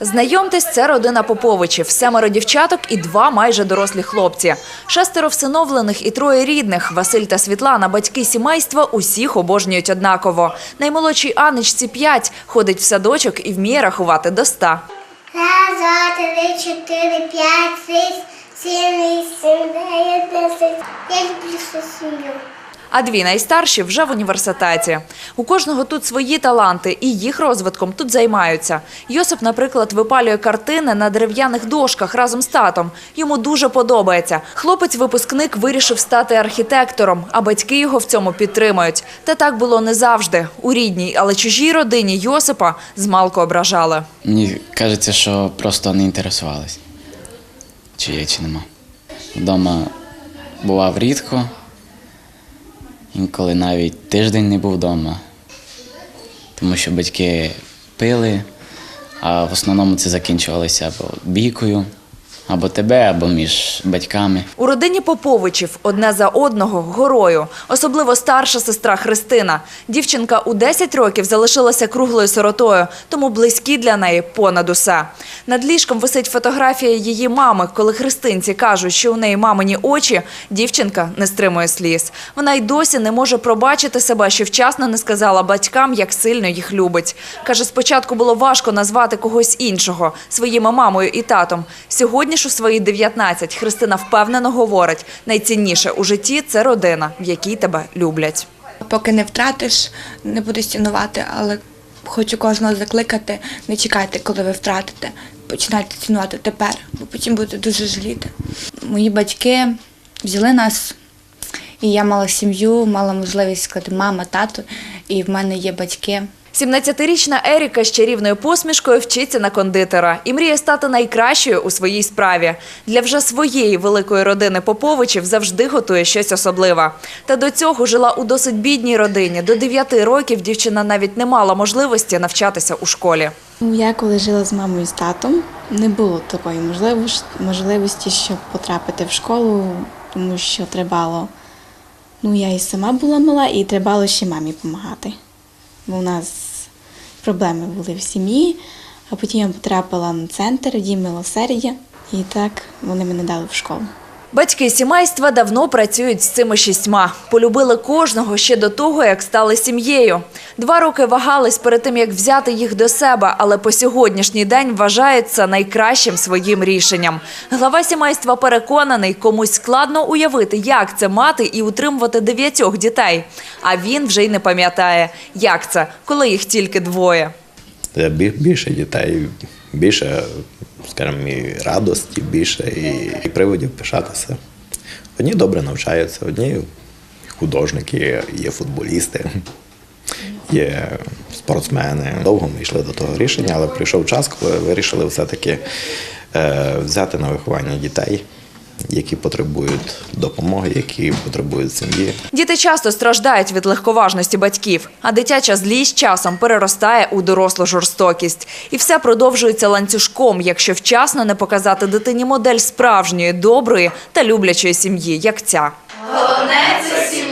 Знайомтесь, це родина Поповичів. Семеро дівчаток і два майже дорослі хлопці. Шестеро всиновлених і троє рідних. Василь та Світлана, батьки сімейства, усіх обожнюють однаково. Наймолодшій Анечці п'ять, ходить в садочок і вміє рахувати до ста. Раз, два, три, чотири, п'ять, шість, сім, вісім, дев'ять, десять. Я люблю свою сім'ю. А дві найстарші вже в університеті. У кожного тут свої таланти, і їх розвитком тут займаються. Йосип, наприклад, випалює картини на дерев'яних дошках разом з татом. Йому дуже подобається. Хлопець-випускник вирішив стати архітектором, а батьки його в цьому підтримують. Та так було не завжди. У рідній, але чужій родині Йосипа змалку ображали. Мені кажеться, що просто не інтересувались, чи є, чи нема. Вдома бував рідко, інколи навіть тиждень не був вдома, тому що батьки пили, а в основному це закінчувалося або бійкою, або тебе, або між батьками. У родині Поповичів одне за одного горою. Особливо старша сестра Христина. Дівчинка у 10 років залишилася круглою сиротою, тому близькі для неї понад усе. Над ліжком висить фотографія її мами. Коли христинці кажуть, що у неї мамині очі, дівчинка не стримує сліз. Вона й досі не може пробачити себе, що вчасно не сказала батькам, як сильно їх любить. Каже, спочатку було важко назвати когось іншого своїми мамою і татом. Сьогодні ж у свої 19 Христина впевнено говорить: найцінніше у житті це родина, в якій тебе люблять. Поки не втратиш, не будеш цінувати, але хочу кожного закликати, не чекайте, коли ви втратите. Починайте цінувати тепер, бо потім будете дуже жаліти. Мої батьки взяли нас, і я мала сім'ю, мала можливість сказати мама, тато, і в мене є батьки. 17-річна Еріка з чарівною посмішкою вчиться на кондитера і мріє стати найкращою у своїй справі. Для вже своєї великої родини Поповичів завжди готує щось особливе. Та до цього жила у досить бідній родині. До 9 років дівчина навіть не мала можливості навчатися у школі. Я коли жила з мамою і з татом, не було такої можливості, щоб потрапити в школу, тому що требало. Ну, я і сама була мала, і требало ще мамі допомагати. Бо у нас проблеми були в сім'ї, а потім я потрапила на центр Дім милосердя, і так вони мене дали в школу. Батьки сімейства давно працюють з цими шістьма. Полюбили кожного ще до того, як стали сім'єю. Два роки вагались перед тим, як взяти їх до себе, але по сьогоднішній день вважають це найкращим своїм рішенням. Глава сімейства переконаний, комусь складно уявити, як це мати і утримувати дев'ятьох дітей. А він вже й не пам'ятає, як це, коли їх тільки двоє. Більше дітей, більше, скажімо, і радості, більше і, і приводів пишатися. Одні добре навчаються, одні художники, є футболісти, є спортсмени. Довго ми йшли до того рішення, але прийшов час, коли вирішили все-таки е, взяти на виховання дітей, які потребують допомоги, які потребують сім'ї. Діти часто страждають від легковажності батьків, а дитяча злість часом переростає у дорослу жорстокість. І все продовжується ланцюжком, якщо вчасно не показати дитині модель справжньої, доброї та люблячої сім'ї, як ця. Головне це сім'я.